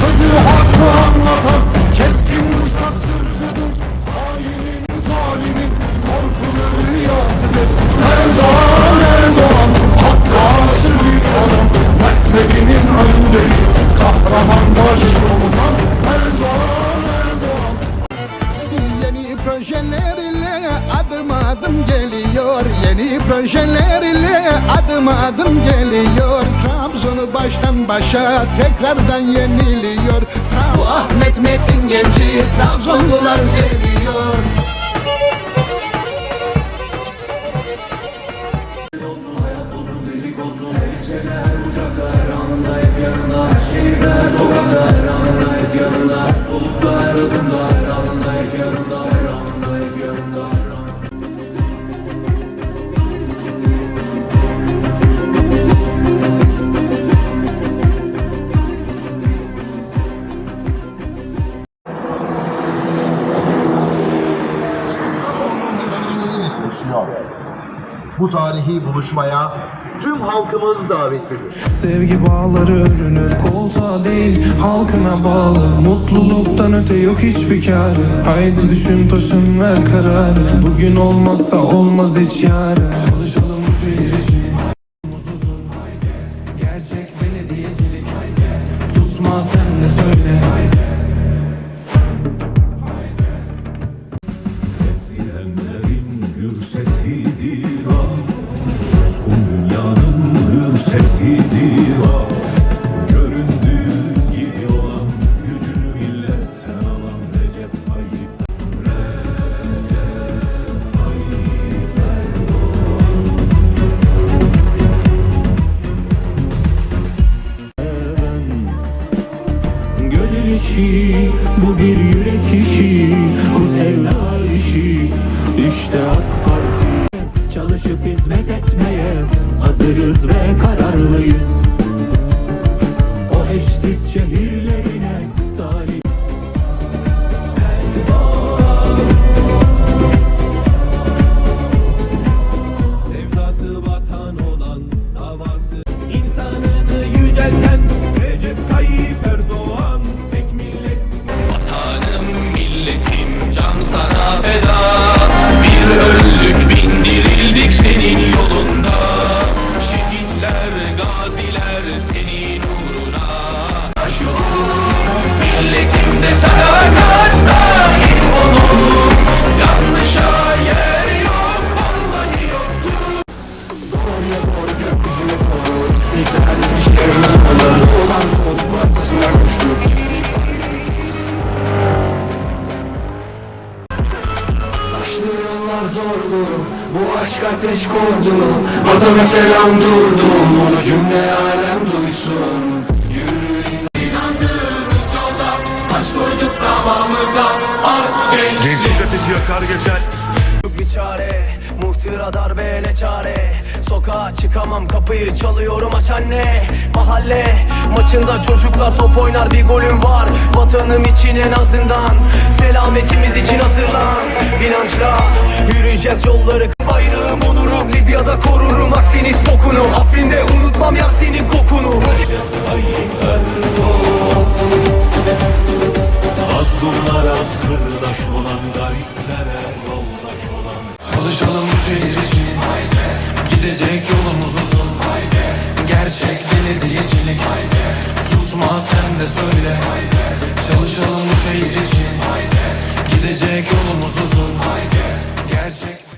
Sözü hakkı anlatan keskin usta sırtıdır Hainin zalimin korkulu rüyasıdır Erdoğan Erdoğan hakka aşık bir adam Mehmet'inin önderi kahraman başkomutan projeler ile adım adım geliyor. Yeni projeler ile adım adım geliyor. Trabzon'u baştan başa tekrardan yeniliyor. Tra- Ahmet Metin Genci Trabzonlular seviyor Bu tarihi buluşmaya tüm halkımız davetlidir. Sevgi bağları örünür koltuğa değil halkına bağlı Mutluluktan öte yok hiçbir kârı Haydi düşün taşın ver kararı Bugün olmazsa olmaz hiç yarın Çalışalım bu şehir için. Gerçek belediyecilik. Susma sen de söyle Göründüğü gibi olan Gücünü milletten alan Recep Tayyip Recep Tayyip Gönül işi, bu bir yürek işi, bu sevda işi. İşte AK Parti, çalışıp hizmet etmeye hazırız ve kararlıyız. O eşsiz şehirlerine Şehitler gaziler zordu Bu aşk ateş kordu Vatana selam durdum Onu cümle alem duysun. Yürüyün İnandığımız yolda Taş koyduk davamıza Ak genç Gençlik ateşi yakar geçer. Bir çare Muhtıra darbe ne çare. Sokağa çıkamam kapıyı çalıyorum aç anne. Mahalle maçında çocuklar top oynar bir golüm var. Vatanım için en azından Selametimiz için hazırlan. İnançla yürüyeceğiz yolları. Bayrağım onurum Libya'da korurum. Akdeniz bokunu Afrin'de unutmam yar senin kokunu. Mazlumlara sırdaş olan Gariplere yoldaş olan. Çalışalım bu şehir için. Gidecek yolumuz uzun Gerçek belediyecilik Haydi. Susma sen de söyle Haydi. Çalışalım bu şehir için Haydi. Gidecek yolumuz uzun Haydi.